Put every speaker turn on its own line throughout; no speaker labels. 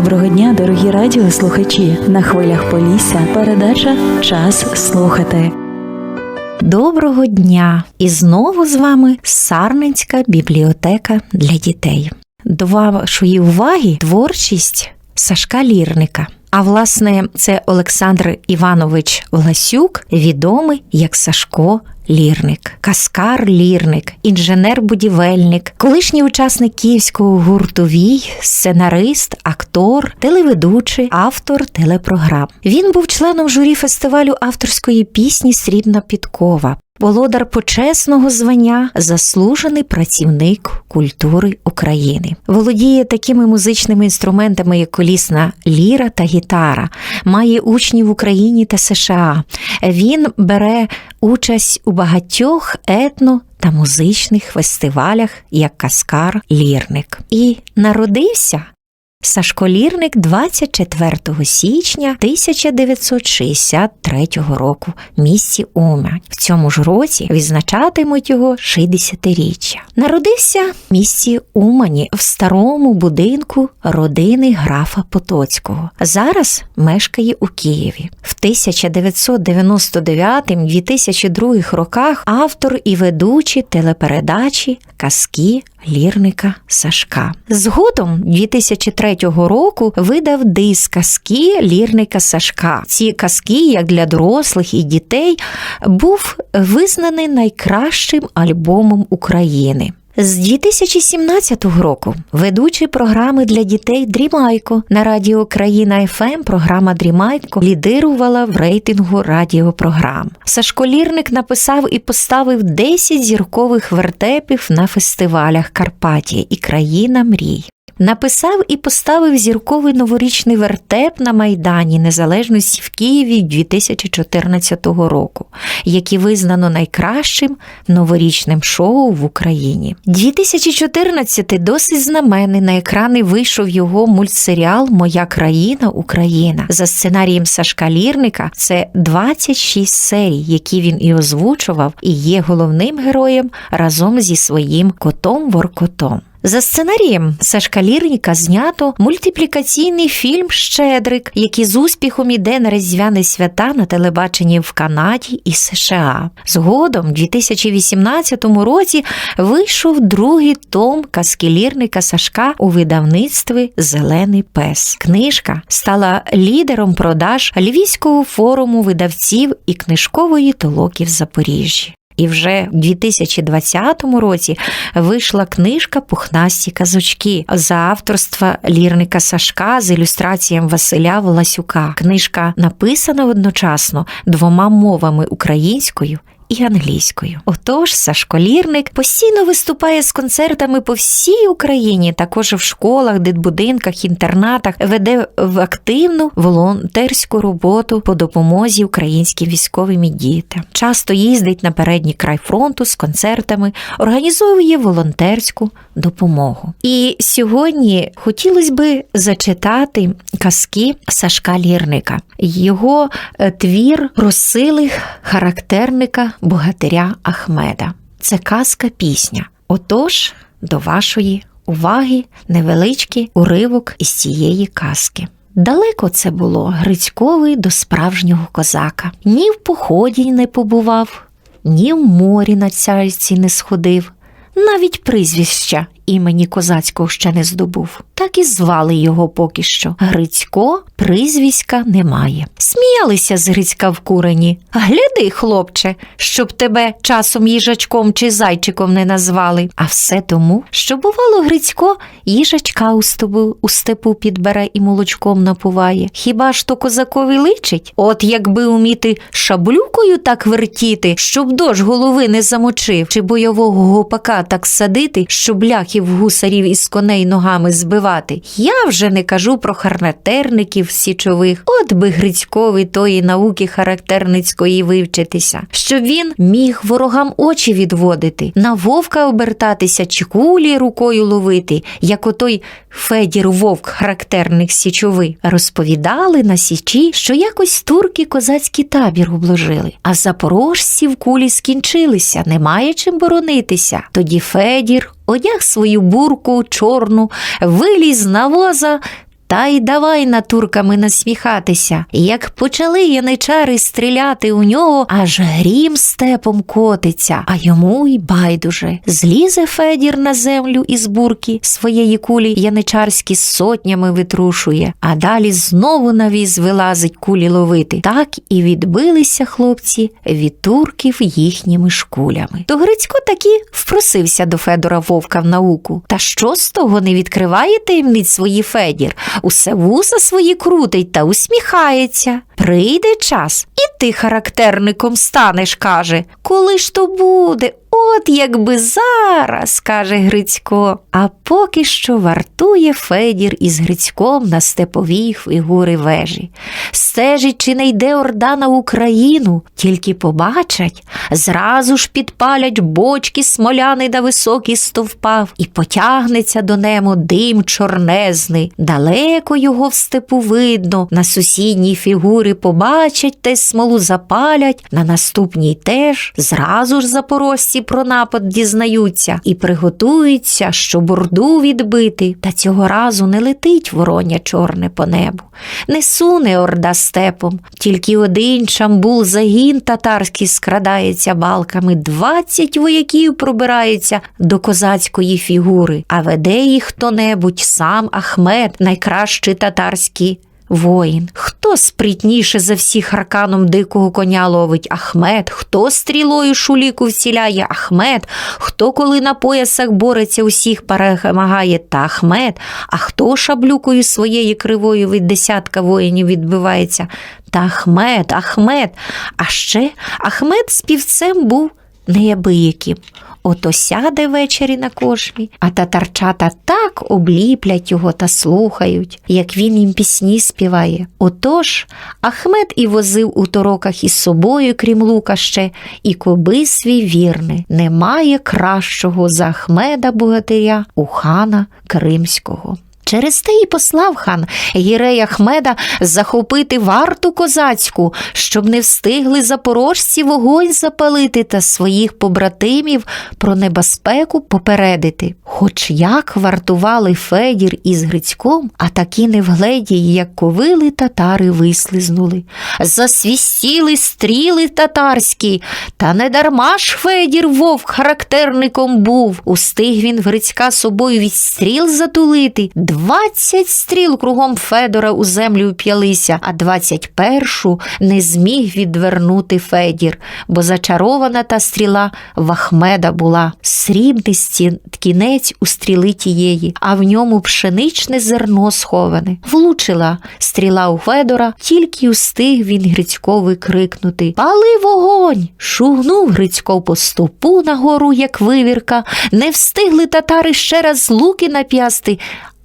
Доброго дня, дорогі радіослухачі! На хвилях Полісся передача Час слухати.
Доброго дня! І знову з вами Сарненська бібліотека для дітей. До вашої уваги творчість Сашка Лірника. А власне, це Олександр Іванович Власюк, відомий як Сашко Лірник, каскар Лірник, інженер-будівельник, колишній учасник київського гурту Вій, сценарист, актор, телеведучий, автор телепрограм. Він був членом журі фестивалю авторської пісні Срібна підкова. Володар почесного звання, заслужений працівник культури України, володіє такими музичними інструментами, як колісна ліра та гітара, має учнів в Україні та США. Він бере участь у багатьох етно та музичних фестивалях як каскар Лірник і народився. Сашко Лірник 24 січня 1963 року в місті Умань. В цьому ж році відзначатимуть його 60-річчя. Народився в місті Умані в старому будинку родини графа Потоцького. Зараз мешкає у Києві. В 1999-2002 роках автор і ведучий телепередачі Казки Лірника Сашка. Згодом 2003 року видав диск казки Лірника Сашка. Ці казки, як для дорослих і дітей, був визнаний найкращим альбомом України. З 2017 року ведучий програми для дітей Дрімайко на радіо Країна ФМ програма Дрімайко лідирувала в рейтингу радіопрограм. Сашко Лірник написав і поставив 10 зіркових вертепів на фестивалях Карпатія і Країна мрій. Написав і поставив зірковий новорічний вертеп на Майдані Незалежності в Києві 2014 року, який визнано найкращим новорічним шоу в Україні. 2014 досить знаменний на екрани вийшов його мультсеріал Моя країна Україна за сценарієм Сашка Лірника. Це 26 серій, які він і озвучував, і є головним героєм разом зі своїм котом Воркотом. За сценарієм Сашка Лірніка знято мультиплікаційний фільм Щедрик, який з успіхом іде на різдвяні свята на телебаченні в Канаді і США. Згодом, у 2018 році, вийшов другий том казки Лірника Сашка у видавництві Зелений пес. Книжка стала лідером продаж Львівського форуму видавців і книжкової толоки в Запоріжжі. І вже в 2020 році вийшла книжка Пухнасті казочки за авторства лірника Сашка з ілюстрацієм Василя Власюка. Книжка написана одночасно двома мовами українською. І англійською. Отож, Сашко Лірник постійно виступає з концертами по всій Україні, також в школах, дитбудинках, інтернатах, веде в активну волонтерську роботу по допомозі українським військовим і дітям. Часто їздить на передній край фронту з концертами, організовує волонтерську допомогу. І сьогодні хотілося би зачитати казки Сашка Лірника, його е, твір розсилих характерника богатиря Ахмеда. Це казка пісня. Отож, до вашої уваги невеличкий уривок із цієї казки. Далеко це було Грицьковий до справжнього козака. Ні в поході не побував, ні в морі на цяйці не сходив, навіть прізвища імені козацького ще не здобув. Так і звали його поки що. Грицько прізвиська немає. Сміялися з Грицька в курені. Гляди, хлопче, щоб тебе часом їжачком чи зайчиком не назвали. А все тому, що, бувало, Грицько їжачка у степу, у степу підбере і молочком напуває. Хіба ж то козакові личить? От якби уміти шаблюкою так вертіти, щоб дощ голови не замочив, чи бойового гопака так садити, щоб ляхів гусарів із коней ногами збивати. Я вже не кажу про характерників січових, от би Грицькові тої науки характерницької вивчитися, щоб він міг ворогам очі відводити, на вовка обертатися чи кулі рукою ловити, як отой Федір Вовк, характерник січови. Розповідали на січі, що якось турки козацький табір обложили, а запорожці в кулі скінчилися, немає чим боронитися. Тоді Федір одяг свою бурку чорну, виліз на воза та й давай натурками насміхатися. Як почали яничари стріляти у нього, аж грім степом котиться, а йому й байдуже. Злізе Федір на землю із бурки своєї кулі яничарські сотнями витрушує, а далі знову на віз вилазить кулі ловити. Так і відбилися хлопці від турків їхніми шкулями. То Грицько таки впросився до Федора Вовка в науку. Та що з того не відкриває таємниць свої Федір? Усе вуса свої крутить та усміхається. Прийде час, і ти характерником станеш, каже. Коли ж то буде? От якби зараз, каже Грицько. А поки що вартує Федір із Грицьком на степовій фігури вежі. Стежить, чи не йде орда на Україну, тільки побачать, зразу ж підпалять бочки смоляни да високі стовпав, і потягнеться до нему дим чорнезний. Далеко його в степу видно, на сусідній фігури побачать та й смолу запалять, на наступній теж зразу ж запорожці про напад дізнаються і приготуються, щоб орду відбити. Та цього разу не летить вороня чорне по небу, не суне орда степом, тільки один чамбул загін татарський скрадається балками, двадцять вояків пробираються до козацької фігури, а веде їх хто-небудь сам Ахмед, найкращий татарський Воїн, хто спритніше за всіх арканом дикого коня ловить? Ахмед, хто стрілою шуліку вціляє? Ахмед, хто коли на поясах бореться, усіх перемагає? Та Ахмед, а хто шаблюкою своєю кривою від десятка воїнів відбивається? Та Ахмед, Ахмед. А ще Ахмед співцем був неябияким. Ото сяде ввечері на кошмі, а татарчата так обліплять його та слухають, як він їм пісні співає. Отож Ахмед і возив у тороках із собою, крім лука ще, і коби свій вірний. Немає кращого за Ахмеда богатиря у хана Кримського. Через те й послав хан Гірей Ахмеда захопити варту козацьку, щоб не встигли запорожці вогонь запалити та своїх побратимів про небезпеку попередити. Хоч як вартували Федір із Грицьком, а такі невгледі, як ковили татари вислизнули. Засвістіли стріли татарські, та не дарма ж Федір вовк характерником був. Устиг він Грицька собою від стріл затулити. Двадцять стріл кругом Федора у землю вп'ялися, а двадцять першу не зміг відвернути Федір, бо зачарована та стріла в Ахмеда була. Срібний стін кінець у стріли тієї, а в ньому пшеничне зерно сховане. Влучила стріла у Федора, тільки устиг він Грицькові крикнути Пали вогонь! Шугнув Грицько по стопу на гору, як вивірка, не встигли татари ще раз луки нап'ясти.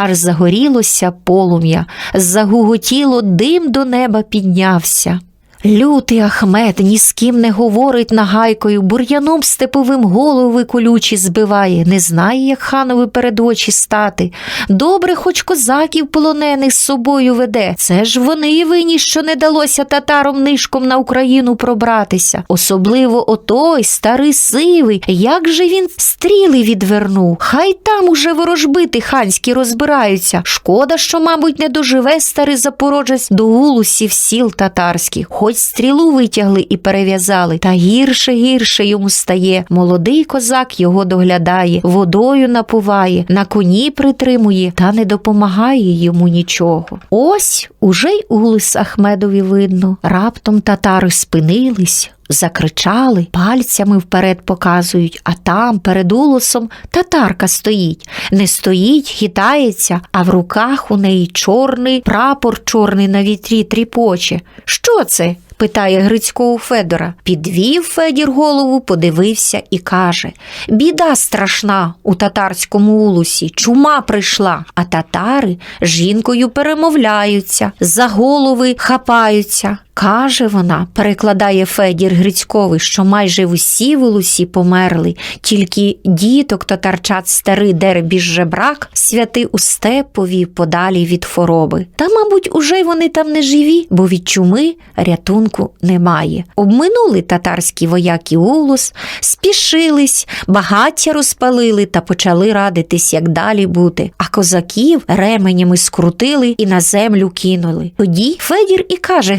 Аж загорілося полум'я, загуготіло, дим до неба піднявся. Лютий Ахмед ні з ким не говорить нагайкою, бур'яном степовим голови колючі збиває, не знає, як ханові перед очі стати. Добре, хоч козаків полонених з собою веде. Це ж вони і винні, що не далося татарам нишком на Україну пробратися. Особливо отой старий сивий. Як же він стріли відвернув? Хай там уже ворожбити ханські розбираються. Шкода, що, мабуть, не доживе старий запорожець до гулусів сіл татарських. Хоч стрілу витягли і перев'язали, та гірше гірше йому стає. Молодий козак його доглядає, водою напуває, на коні притримує, та не допомагає йому нічого. Ось уже й улис Ахмедові видно. Раптом татари спинились. Закричали, пальцями вперед показують, а там перед улосом татарка стоїть. Не стоїть, хитається, а в руках у неї чорний прапор чорний на вітрі тріпоче. Що це? питає Грицько у Федора. Підвів Федір голову, подивився і каже: Біда страшна у татарському улусі, чума прийшла, а татари з жінкою перемовляються, за голови хапаються. Каже вона, перекладає Федір Грицьковий, що майже усі в Улусі померли, тільки діток татарчат старий дербіж жебрак, святи у степові подалі від хвороби. Та, мабуть, уже й вони там не живі, бо від чуми рятунку немає. Обминули татарські вояки Улус, спішились, багаття розпалили та почали радитись, як далі бути. А козаків ременями скрутили і на землю кинули. Тоді Федір і каже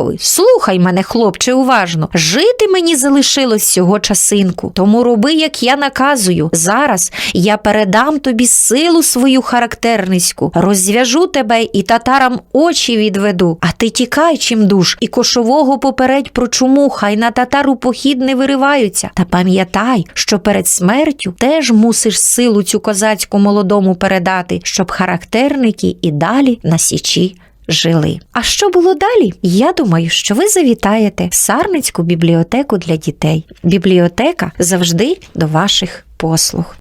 Грицьковий: Слухай мене, хлопче, уважно, жити мені залишилось всього часинку. Тому роби, як я наказую. Зараз я передам тобі силу свою характерниську, розв'яжу тебе і татарам очі відведу. А ти тікай, чим душ, і кошового попередь про чуму, хай на татару похід не вириваються. Та пам'ятай, що перед смертю теж мусиш силу цю козацьку молодому передати, щоб характерники і далі на січі жили. А що було далі? Я думаю, що ви завітаєте в Сарницьку бібліотеку для дітей. Бібліотека завжди до ваших послуг.